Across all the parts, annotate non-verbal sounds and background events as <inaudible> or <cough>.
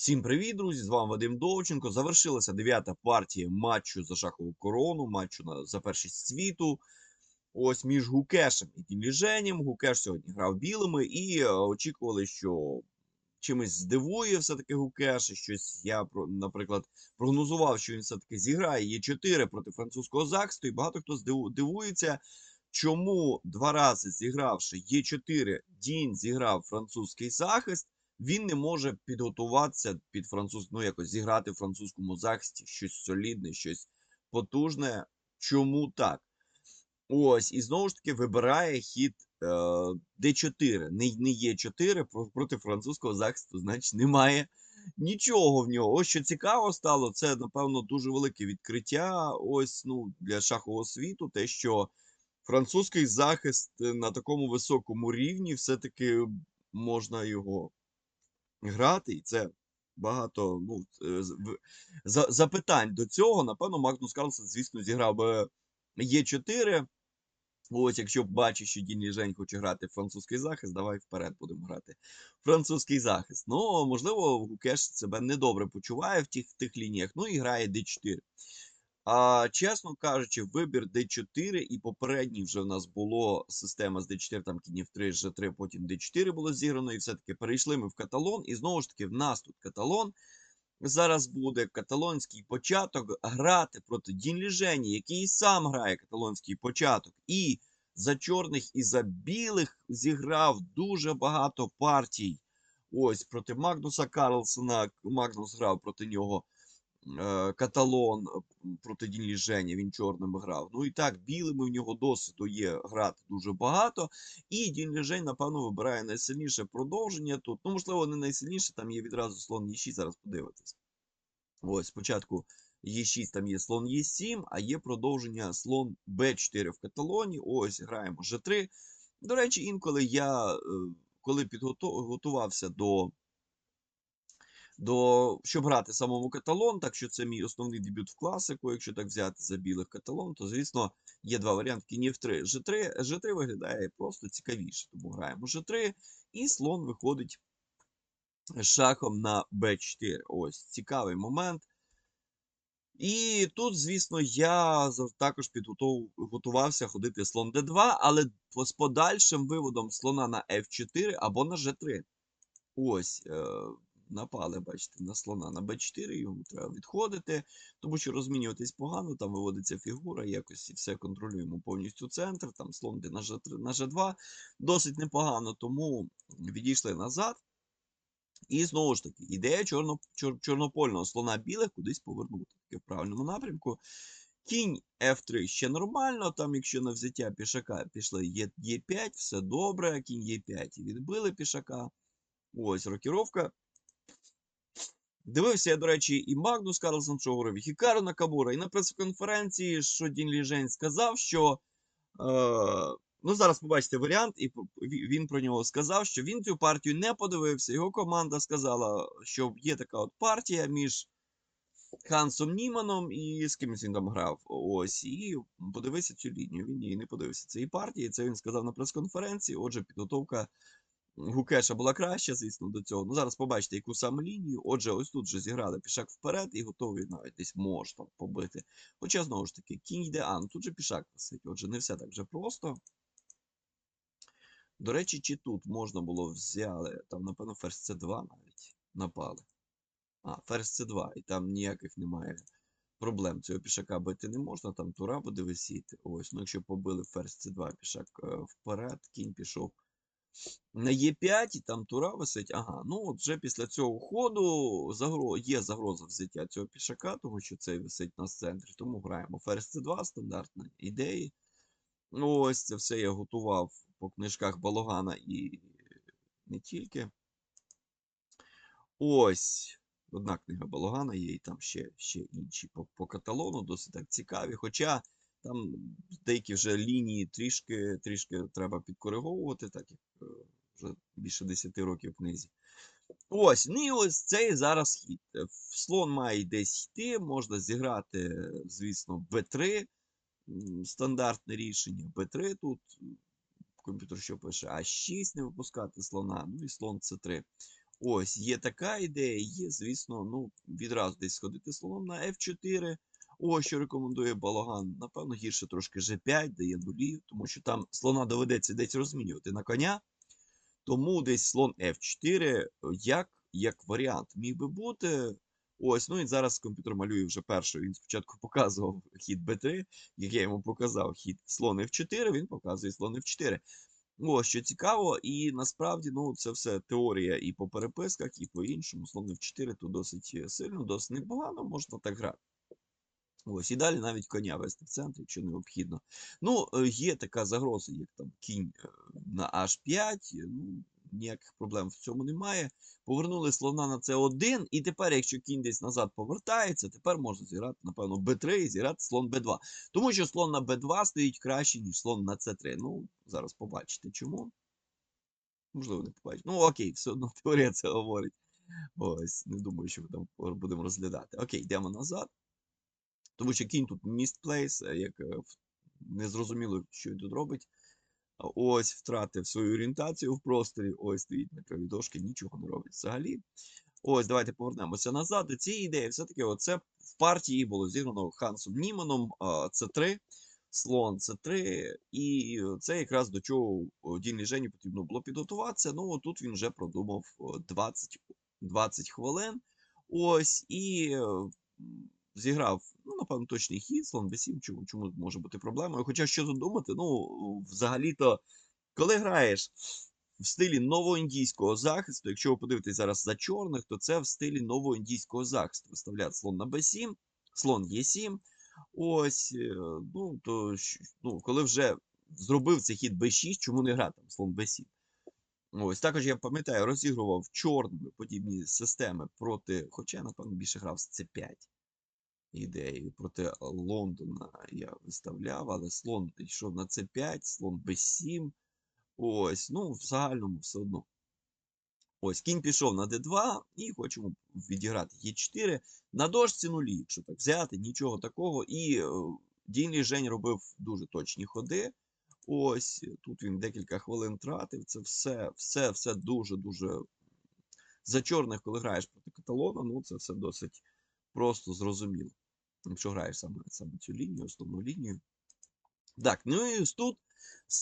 Всім привіт, друзі! З вами Вадим Довченко. Завершилася дев'ята партія матчу за шахову корону, матчу на, за першість світу. Ось між Гукешем і Діліженєм. Гукеш сьогодні грав білими і е, очікували, що чимось здивує все-таки Гукеш. Щось я, наприклад, прогнозував, що він все-таки зіграє Є4 проти французького захисту. І багато хто здиву- дивується, чому два рази зігравши Є4, Дін зіграв французький захист він не може підготуватися під француз, ну якось зіграти в французькому захисті щось солідне, щось потужне. Чому так? Ось, і знову ж таки вибирає хід е, D4. Не, не Е4 проти французького захисту, значить, немає нічого в нього. Ось що цікаво стало, це, напевно, дуже велике відкриття. Ось ну, для шахового світу, те, що французький захист на такому високому рівні все-таки можна його грати, і це багато ну, е, запитань до цього. Напевно, Магнус Карлсен, звісно, зіграв би Є4. Ось, якщо бачиш, що Дін Жень хоче грати в французький захист, давай вперед будемо грати. Французький захист. Ну, можливо, Гукеш себе недобре почуває в тих, тих лініях, ну і грає D4. А чесно кажучи, вибір D4 і попередній вже в нас було система з D4, там кінів 3, G3, потім D4 було зіграно, і все-таки перейшли ми в каталон. І знову ж таки, в нас тут каталон. Зараз буде каталонський початок грати проти Дінліжені, який сам грає каталонський початок. І за чорних, і за білих зіграв дуже багато партій. Ось проти Магнуса Карлсона. Магнус грав проти нього каталон е, проти Дінліжені, він чорним грав. Ну і так, білими в нього досвіду є грати дуже багато. І Дінліжень, напевно, вибирає найсильніше продовження тут. Ну, можливо, не найсильніше, там є відразу слон Е6, зараз подивитись. Ось, спочатку Е6, там є слон Е7, а є продовження слон Б4 в каталоні. Ось, граємо Ж3. До речі, інколи я, е, коли підготувався до до, щоб грати самому каталон, так що це мій основний дебют в класику. Якщо так взяти за білих каталон, то звісно є два варіанти кінів 3. G3, G3 виглядає просто цікавіше, тому граємо G3, і слон виходить шахом на B4. Ось цікавий момент. І тут, звісно, я також підготувався ходити слон d2, але з подальшим виводом слона на f4 або на g3. Ось, е, напали, бачите, на слона на b4, йому треба відходити, тому що розмінюватись погано, там виводиться фігура, якось і все контролюємо повністю центр, там слон йде на g3, на g2, досить непогано, тому відійшли назад. І знову ж таки, ідея чорно, чор, чорнопольного слона білих кудись повернути в правильному напрямку. Кінь F3 ще нормально. Там, якщо на взяття пішака пішли Е- Е5, все добре. Кінь Е5 і відбили пішака. Ось рокіровка. Дивився я, до речі, і Магнус Карлсон, говорив, і Хікару Накамура, і на прес-конференції, що Дін Ліжень сказав, що. Е, ну, зараз побачите варіант, і він про нього сказав, що він цю партію не подивився. Його команда сказала, що є така от партія між Хансом Німаном і з кимось він там грав. Ось, і подивися цю лінію. Він її не подивився цієї партії. Це він сказав на прес-конференції. Отже, підготовка Гукеша була краща, звісно, до цього. Ну, зараз побачите, яку саме лінію. Отже, ось тут вже зіграли пішак вперед і готові навіть десь може там побити. Хоча, знову ж таки, кінь йде, а, ну тут же пішак висить. Отже, не все так вже просто. До речі, чи тут можна було взяли, там, напевно, ферзь C2 навіть напали. А, ферзь C2, і там ніяких немає проблем. Цього пішака бити не можна, там тура буде висіти. Ось, ну якщо побили ферзь C2, пішак е, вперед, кінь пішов на Е5, і там тура висить. Ага, ну от вже після цього ходу загро... є загроза взяття цього пішака, тому що цей висить на центрі. Тому граємо ферзь C2, стандартна ідеї. Ну, ось це все я готував по книжках Балогана і не тільки. Ось. Одна книга Балогана є, і там ще, ще інші по, по каталону, досить так цікаві. Хоча там деякі вже лінії трішки, трішки треба підкориговувати, так як е, вже більше 10 років в книзі. Ось, ну і ось цей зараз хід. Е, Слон має десь йти, можна зіграти, звісно, Б3. Стандартне рішення. Б3 тут комп'ютер що пише, А6 не випускати слона, ну і слон С3. Ось, є така ідея, є, звісно, ну, відразу десь сходити слоном на F4. Ось що рекомендує Балаган. Напевно, гірше трошки G5, дає нулі, тому що там слона доведеться десь розмінювати на коня. Тому десь слон F4, е, як, як варіант, міг би бути. Ось, ну і зараз комп'ютер малює вже перший. Він спочатку <laughs> показував хід B3, як я йому показав хід слон F4, він показує слон F4. Ось, що цікаво, і насправді ну, це все теорія і по переписках, і по іншому. Слон F4 тут досить е, сильно, досить непогано, можна так грати. Ось, і далі навіть коня вести в центр, якщо необхідно. Ну, е, є така загроза, як там кінь е, на H5. е, Ну, ніяких проблем в цьому немає. Повернули слона на c1, і тепер, якщо кінь десь назад повертається, тепер можна зіграти, напевно, b3 і зіграти слон b2. Тому що слон на b2 стоїть краще, ніж слон на c3. Ну, зараз побачите чому. Можливо, не побачите. Ну, окей, все одно теорія це говорить. Ось, не думаю, що ми там будемо розглядати. Окей, йдемо назад. Тому що кінь тут містплейс, як е, в- незрозуміло, що він тут робить. Ось втратив свою орієнтацію в просторі. Ось стоїть на кривій дошки, нічого не робить взагалі. Ось, давайте повернемося назад. До цієї ідеї все-таки оце в партії було зіграно Хансом Німаном. Це 3 слон це 3 і це якраз до чого Дін Жені потрібно було підготуватися. Ну, тут він вже продумав 20, 20 хвилин. Ось, і е, зіграв, ну, напевно, точний хід, слон b7, чому, чому може бути проблемою. Хоча що тут думати, ну, взагалі-то, коли граєш в стилі новоіндійського захисту, якщо ви подивитесь зараз за чорних, то це в стилі новоіндійського захисту. Виставляють слон на b7, слон e7. Ось, е, ну, то, ну, коли вже зробив цей хід b6, чому не грати там слон b7? Ось також я пам'ятаю, розігрував чорними подібні системи проти, хоча напевно, більше грав з c5 ідеї. Проти Лондона я виставляв, але слон йшов на c5, слон b7. Ось, ну, в загальному все одно. Ось, кінь пішов на d2 і хочемо відіграти e4. На дошці нулі, якщо так взяти, нічого такого. І е, Дін Жень робив дуже точні ходи. Ось, тут він декілька хвилин тратив. Це все, все, все дуже-дуже. За чорних, коли граєш проти каталона, ну це все досить просто зрозуміло. Якщо граєш саме, саме цю лінію, основну лінію. Так, ну і тут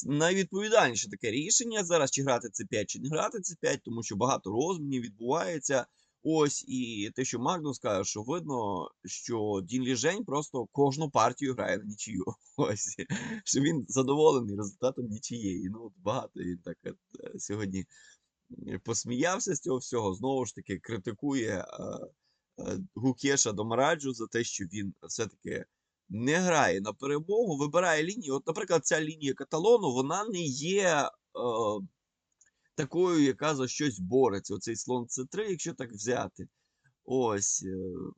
найвідповідальніше таке рішення зараз, чи грати c5, чи не грати c5, тому що багато розмінів відбувається. Ось і те, що Магнус каже, що видно, що Дін Ліжень просто кожну партію грає на нічию. <laughs> Ось, що він задоволений результатом нічиєї. Ну, от багато він так от, е, сьогодні е, посміявся з цього всього. Знову ж таки, критикує е, Гукеша Домараджу за те, що він все-таки не грає на перемогу, вибирає лінію. От, наприклад, ця лінія каталону, вона не є е, такою, яка за щось бореться. Оцей слон С3, якщо так взяти. Ось. е,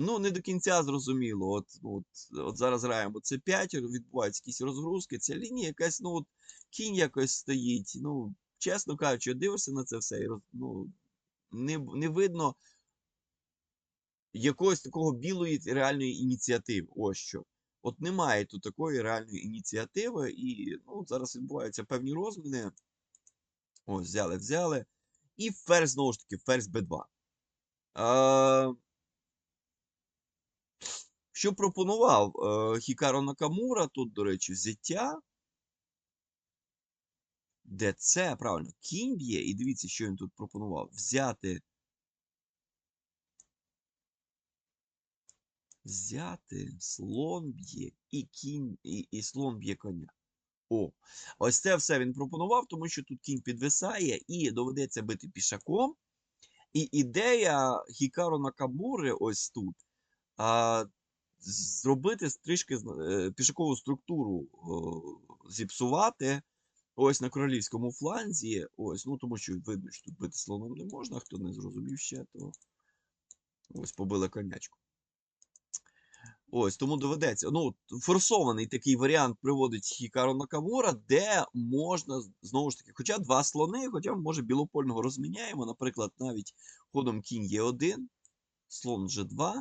Ну, не до кінця зрозуміло. От, от, от зараз граємо С5, відбуваються якісь розгрузки. Ця лінія якась, ну, от, кінь якось стоїть. Ну, чесно кажучи, дивишся на це все і ну, не, не видно якогось такого білої реальної ініціативи. Ось що. От немає тут такої реальної ініціативи, і ну, зараз відбуваються певні розміни. Ось, взяли, взяли. І ферзь, знову ж таки, ферзь Б2. Е, що пропонував е, Хікаро Накамура, тут, до речі, взяття. Де це, правильно, кінь б'є, і дивіться, що він тут пропонував. Взяти. Взяти, слон б'є, і кінь, і, і слон б'є коня. О, ось це все він пропонував, тому що тут кінь підвисає і доведеться бити пішаком. І ідея Хікаро Накамури ось тут а, зробити трішки е, пішакову структуру о, зіпсувати ось на королівському фланзі. Ось, ну тому що видно, що тут бити слоном не можна. Хто не зрозумів ще, то ось побили конячку. Ось, тому доведеться. Ну, форсований такий варіант приводить Хікаро Накамура, де можна знову ж таки, хоча два слони, хоча може білопольного розміняємо, наприклад, навіть ходом кінь Е1, слон G2,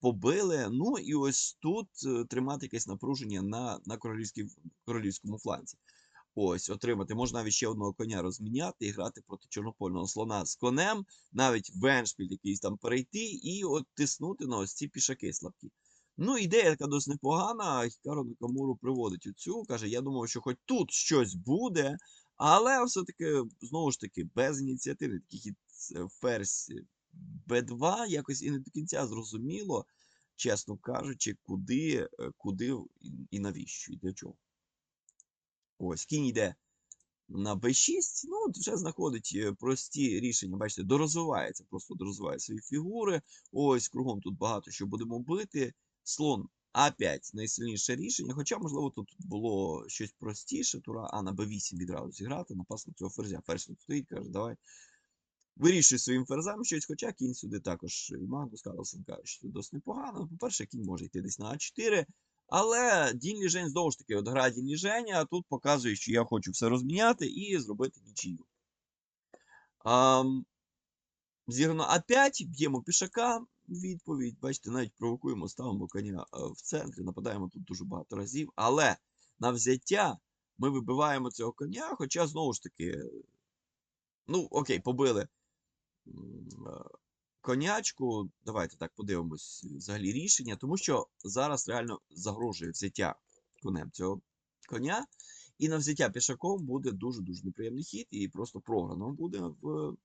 побили. Ну і ось тут е, тримати якесь напруження на, на королівському фланзі. Ось, отримати. Можна навіть ще одного коня розміняти і грати проти чорнопольного слона з конем, навіть в еншпіль якийсь там перейти і от тиснути на ось ці пішаки слабкі. Ну, ідея така досить непогана. Хікаро Накамуру приводить оцю. Каже, я думав, що хоч тут щось буде, але все-таки, знову ж таки, без ініціативи, такий е, ферзь Б2, якось і не до кінця зрозуміло, чесно кажучи, куди, е, куди і- навіщо, і для чого. Ось, кінь йде на b6, ну, вже знаходить е, прості рішення, бачите, дорозвивається, просто дорозвиває свої фігури. Ось, кругом тут багато що будемо бити. Слон А5 найсильніше рішення, хоча, можливо, тут було щось простіше, тура А на Б8 відразу зіграти, напас на цього ферзя. Ферзь тут стоїть, каже, давай. Вирішуй своїм ферзем щось, хоча кінь сюди також. І Магнус Карлсон каже, що це досить непогано. По-перше, кінь може йти десь на А4. Але Дін Ліжень знову ж таки, от гра Дін Ліженя, а тут показує, що я хочу все розміняти і зробити нічию. Ам, Зіграно А5, б'ємо пішака. Відповідь, бачите, навіть провокуємо, ставимо коня е, в центрі, нападаємо тут дуже багато разів. Але на взяття ми вибиваємо цього коня, хоча знову ж таки, ну, окей, побили е, конячку. Давайте так подивимось взагалі рішення, тому що зараз реально загрожує взяття конем цього коня. І на взяття пішаком буде дуже-дуже неприємний хід, і просто програно буде в.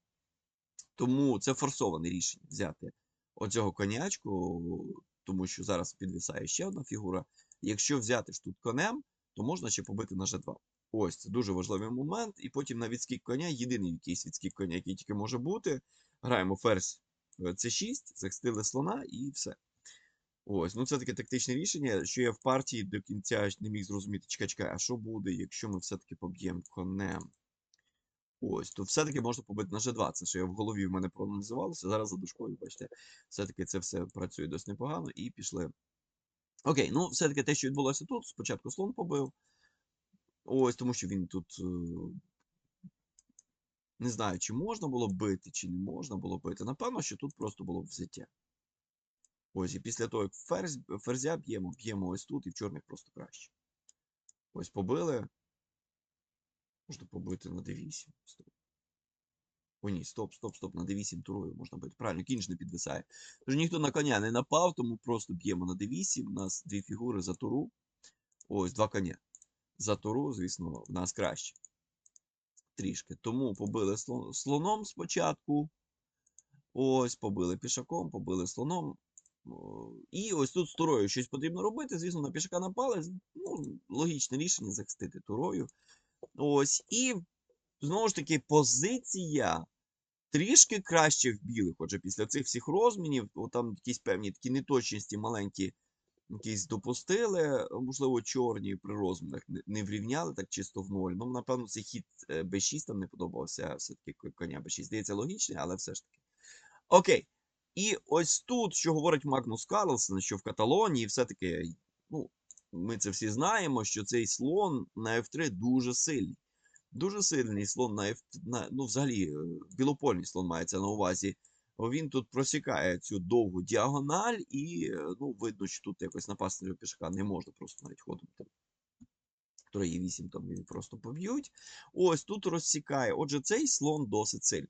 Тому це форсоване рішення взяти оцього конячку, тому що зараз підвисає ще одна фігура. Якщо взяти ж тут конем, то можна ще побити на G2. Ось це дуже важливий момент. І потім на відскік коня, єдиний якийсь відскік коня, який тільки може бути. Граємо ферзь C6, захистили слона і все. Ось, ну це таке тактичне рішення, що я в партії до кінця не міг зрозуміти, чекай, чекай, а що буде, якщо ми все-таки поб'ємо конем? Ось, то все-таки можна побити на G2. Це що я в голові в мене проаналізувалося. Зараз за дужкою, бачите, все-таки це все працює досить непогано і пішли. Окей, ну все-таки те, що відбулося тут, спочатку слон побив. Ось, тому що він тут. е, Не знаю, чи можна було бити, чи не можна було бити. Напевно, що тут просто було взяття. Ось, і після того, як ферзь, ферзя б'ємо, б'ємо ось тут, і в чорних просто краще. Ось побили. Можна побити на d8. Стоп. О, ні, стоп, стоп, стоп, на d8 турою можна бити. Правильно, кінь ж не підвисає. Тож ніхто на коня не напав, тому просто б'ємо на d8. У нас дві фігури за туру. Ось, два коня. За туру, звісно, в нас краще. Трішки. Тому побили слоном спочатку. Ось, побили пішаком, побили слоном. І ось тут з турою щось потрібно робити. Звісно, на пішака напали. Ну, логічне рішення захистити турою. Ось. І знову ж таки, позиція трішки краще в білих. Отже, після цих всіх розмінів, от там якісь певні такі неточності маленькі якісь допустили, можливо, чорні при розмінах не, врівняли так чисто в ноль. Ну, напевно, цей хід е, B6 там не подобався. Все-таки коня B6 здається логічний, але все ж таки. Окей. І ось тут, що говорить Магнус Карлсон, що в Каталонії все-таки, ну, ми це всі знаємо, що цей слон на F3 дуже сильний. Дуже сильний слон на F, на, ну, взагалі, е, білопольний слон мається на увазі. Він тут просікає цю довгу діагональ, і е, ну, видно, що тут якось напасти на пішака не можна просто навіть ходом. Там. 3,8 там він просто поб'ють. Ось тут розсікає. Отже, цей слон досить сильний.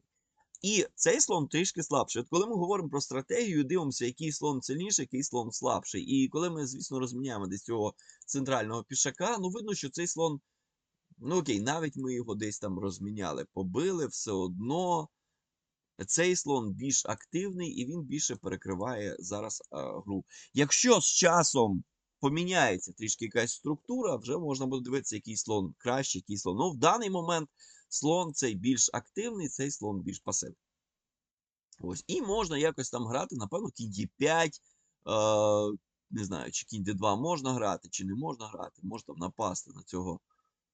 І цей слон трішки слабший. От коли ми говоримо про стратегію, дивимося, який слон сильніший, який слон слабший. І коли ми, звісно, розміняємо десь цього центрального пішака, ну видно, що цей слон. Ну окей, навіть ми його десь там розміняли, побили, все одно. Цей слон більш активний і він більше перекриває зараз а, гру. Якщо з часом поміняється трішки якась структура, вже можна буде дивитися, який слон краще, який слон. Ну, в даний момент слон цей більш активний, цей слон більш пасивний. Ось. І можна якось там грати, напевно, кінь Е, не знаю, чи кінь d2 можна грати, чи не можна грати. Можна там напасти на цього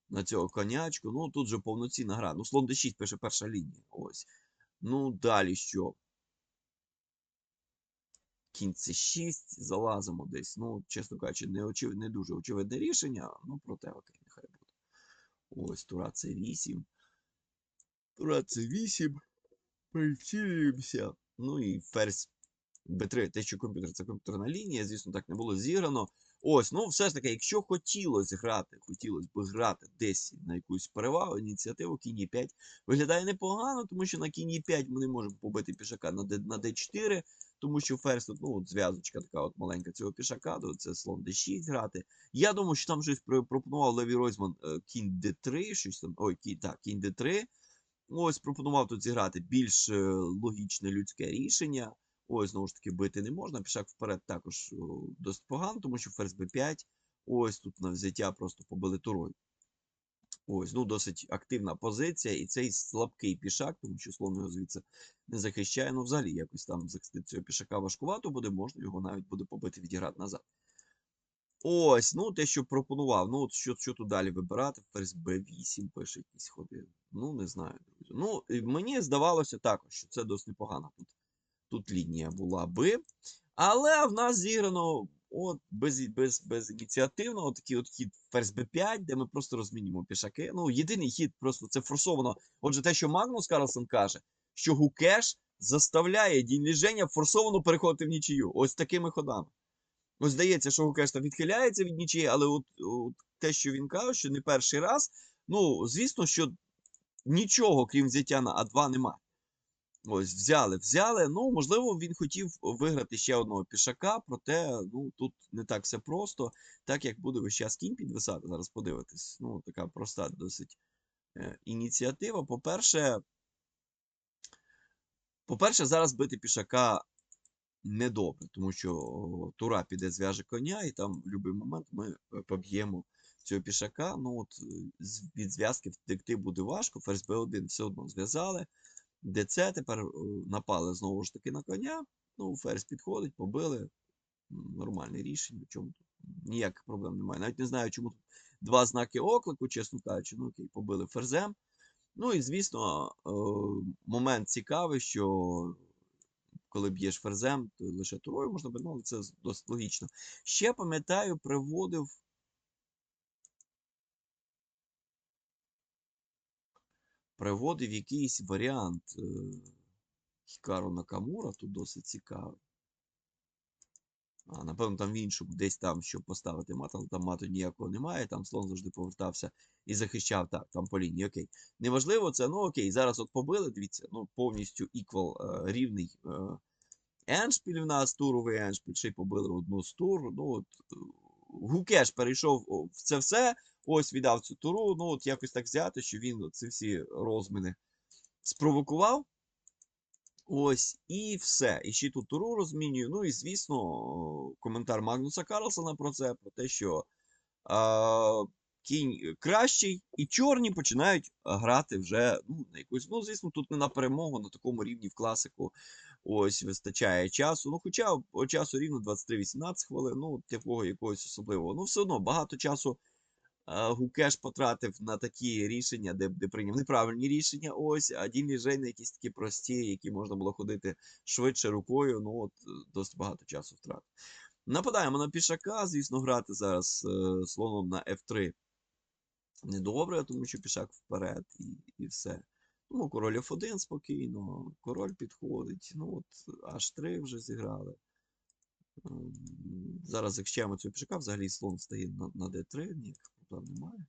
на цього конячку. Ну, тут же повноцінна гра. Ну, слон d6 пише перша лінія. Ось. Ну, далі що? Кінь c 6 залазимо десь. Ну, чесно кажучи, не очів... не дуже очевидне рішення, ну, проте окей, нехай буде. Ось, Тура c 8 228. Прицілюємося. Ну і ферзь B3, те, що комп'ютер це комп'ютерна лінія, звісно, так не було зіграно. Ось, ну все ж таки, якщо хотілося грати, хотілося б грати десь на якусь перевагу, ініціативу кінь 5 виглядає непогано, тому що на кінь 5 ми не можемо побити пішака на d4, тому що ферзь тут, ну, от зв'язочка така от маленька цього пішака, то це слон d6 грати. Я думаю, що там щось пропонував Леві Ройзман е, кінь d3, щось там, ой, кінь, так, кінь d3. Ось пропонував тут зіграти більш е, логічне людське рішення. Ось, знову ж таки, бити не можна. Пішак вперед також досить погано, тому що ферзь b5. Ось тут на взяття просто побили турою. Ось, ну досить активна позиція, і цей слабкий пішак, тому що слон його звідси не захищає. Ну, взагалі, якось там захистити цього пішака важкувато буде, можна його навіть буде побити відіграти назад. Ось, ну те, що пропонував. Ну, от що, що тут далі вибирати? Ферзь b8 пише якісь ходи. Ну, не знаю, друзі. Ну, мені здавалося також, що це досить непогана тут, тут лінія була би. Але в нас зіграно от без, без, без ініціативного такий от хід ферзь b5, де ми просто розмінюємо пішаки. Ну, єдиний хід просто це форсовано. Отже, те, що Магнус Карлсон каже, що Гукеш заставляє дінь ліження форсовано переходити в нічию. Ось такими ходами. Ось здається, що Гукеш там відхиляється від нічиї, але от, от те, що він каже, що не перший раз, ну, звісно, що нічого, крім взяття на А2, немає. Ось, взяли, взяли. Ну, можливо, він хотів виграти ще одного пішака, проте ну, тут не так все просто, так як буде весь час кінь підвисати. Зараз подивитись. Ну, така проста досить е, ініціатива. По-перше, по-перше, зараз бити пішака недобре, тому що тура піде зв'яже коня, і там в будь-який момент ми е, поб'ємо цього пішака. Ну, от е, від зв'язки втекти буде важко. Ферзь b1 все одно зв'язали. ДЦ тепер е, напали знову ж таки на коня. Ну, ферзь підходить, побили. Нормальне рішення. Чому тут ніяких проблем немає. Навіть не знаю, чому тут два знаки оклику, чесно кажучи, ну окей, побили ферзем. Ну і звісно, момент цікавий, що коли б'єш ферзем, то лише турою можна бити, ну, але це досить логічно. Ще пам'ятаю, приводив. Приводив якийсь варіант е, Хікару Накамура, тут досить цікавий. А, напевно, там в іншому, десь там, щоб поставити мат, але там мату ніякого немає, там слон завжди повертався і захищав. Так, там по лінії, окей. Неважливо це, ну окей, зараз от побили, дивіться, ну повністю equal, е, рівний е, еншпіль в нас, туровий еншпіль, ще й побили одну з тур. Ну от Гукеш перейшов в це все, ось віддав цю туру, ну от якось так взяти, що він ці всі розміни спровокував. Ось, і все. І ще тут туру розмінюю. Ну і, звісно, коментар Магнуса Карлсона про це, про те, що а, кінь кращий, і чорні починають грати вже ну, на якусь. Ну, звісно, тут не на перемогу, на такому рівні в класику ось вистачає часу. Ну, хоча часу рівно 23-18 хвилин, ну, такого якогось особливого. Ну, все одно багато часу Гукеш потратив на такі рішення, де, де прийняв неправильні рішення. Ось, а Дін Ліжей на якісь такі прості, які можна було ходити швидше рукою. Ну, от е, досить багато часу втратив. Нападаємо на пішака. Звісно, грати зараз е, слоном на F3 недобре, тому що пішак вперед і, і все. Ну, король F1 спокійно, король підходить. Ну, от H3 вже зіграли. Ем, Зараз захищаємо цього пішака, взагалі слон стає на, на D3, ніяких проблем немає.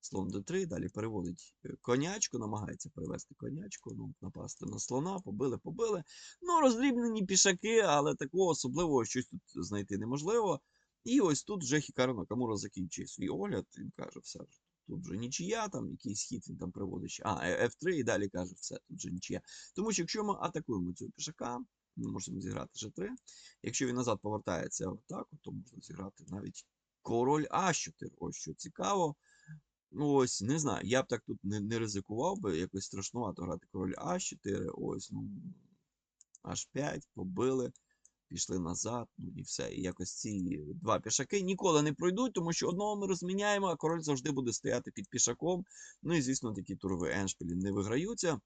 Слон D3, далі переводить е, конячку, намагається перевести конячку, ну, напасти на слона, побили, побили. Ну, роздрібнені пішаки, але такого особливого щось тут знайти неможливо. І ось тут вже Хікаро Накамура закінчує свій огляд. Він каже, все, тут вже нічия, там якийсь хід він там приводить. А, е, F3 і далі каже, все, тут вже нічия. Тому що якщо ми атакуємо цього пішака, ми можемо зіграти G3. Якщо він назад повертається в атаку, то можна зіграти навіть король А4. Ось що цікаво. Ну, ось, не знаю, я б так тут не, не ризикував би, якось страшнувато грати король А4. Ось, ну, H5, побили, пішли назад, ну і все. І якось ці два пішаки ніколи не пройдуть, тому що одного ми розміняємо, а король завжди буде стояти під пішаком. Ну і, звісно, такі турові еншпілі не виграються.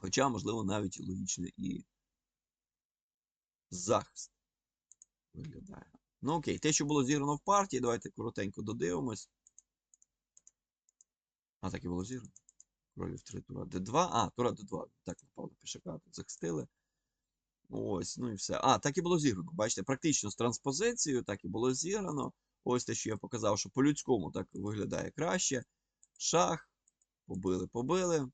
Хоча, можливо, навіть логічний і захист виглядає. Ну окей, те, що було зіграно в партії, давайте коротенько додивимось. А, так і було зіграно. Король в 3 тура d2. А, тура d2. Так, напав на пішака, захистили. Ось, ну і все. А, так і було зіграно. Бачите, практично з транспозицією так і було зіграно. Ось те, що я показав, що по-людському так виглядає краще. Шах. Побили, побили.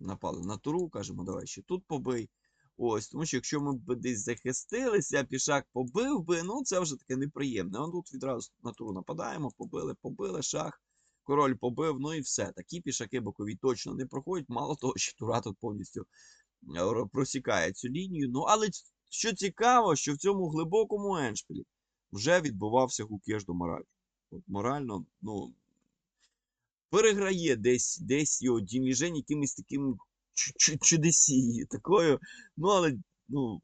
Напали на туру, кажемо, давай ще тут побий. Ось, тому що якщо ми б десь захистилися, пішак побив би, ну це вже таке неприємне. А тут відразу на туру нападаємо, побили, побили, шах, король побив, ну і все. Такі пішаки бокові точно не проходять. Мало того, що тура тут повністю просікає цю лінію. Ну, але що цікаво, що в цьому глибокому еншпілі вже відбувався гукеш до моралі. От морально, ну, переграє десь, десь його дінліжень якимось таким чу- чу- чудесією, <laughs> такою. Ну, але ну,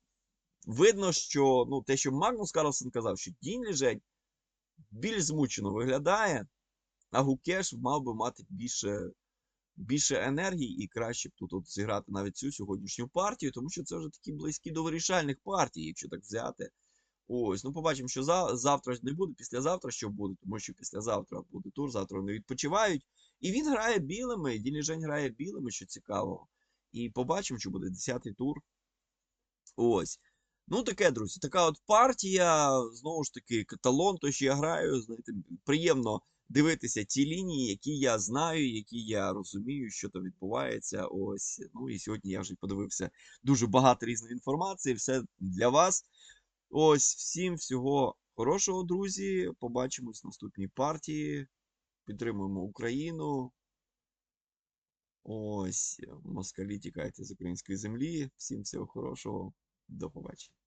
видно, що ну, те, що Магнус Карлсон казав, що Дінь Ліжень більш змучено виглядає, а Гукеш мав би мати більше, більше енергії і краще б тут от зіграти навіть цю сьогоднішню партію, тому що це вже такі близькі до вирішальних партій, якщо так взяти. Ось, ну побачимо, що за, завтра не буде, післязавтра що буде, тому що післязавтра буде тур, завтра вони відпочивають. І він грає білими, Діліжень грає білими, що цікаво. І побачимо, що буде 10-й тур. Ось. Ну, таке, друзі, така от партія. Знову ж таки, каталон, то, що я граю, знаєте, приємно дивитися ті лінії, які я знаю, які я розумію, що там відбувається. Ось. Ну і сьогодні я вже подивився дуже багато різної інформації. Все для вас. Ось, всім всього хорошого, друзі. Побачимось в наступній партії. Підтримуємо Україну. Ось, москалі тікайте з української землі. Всім всього хорошого. До побачення.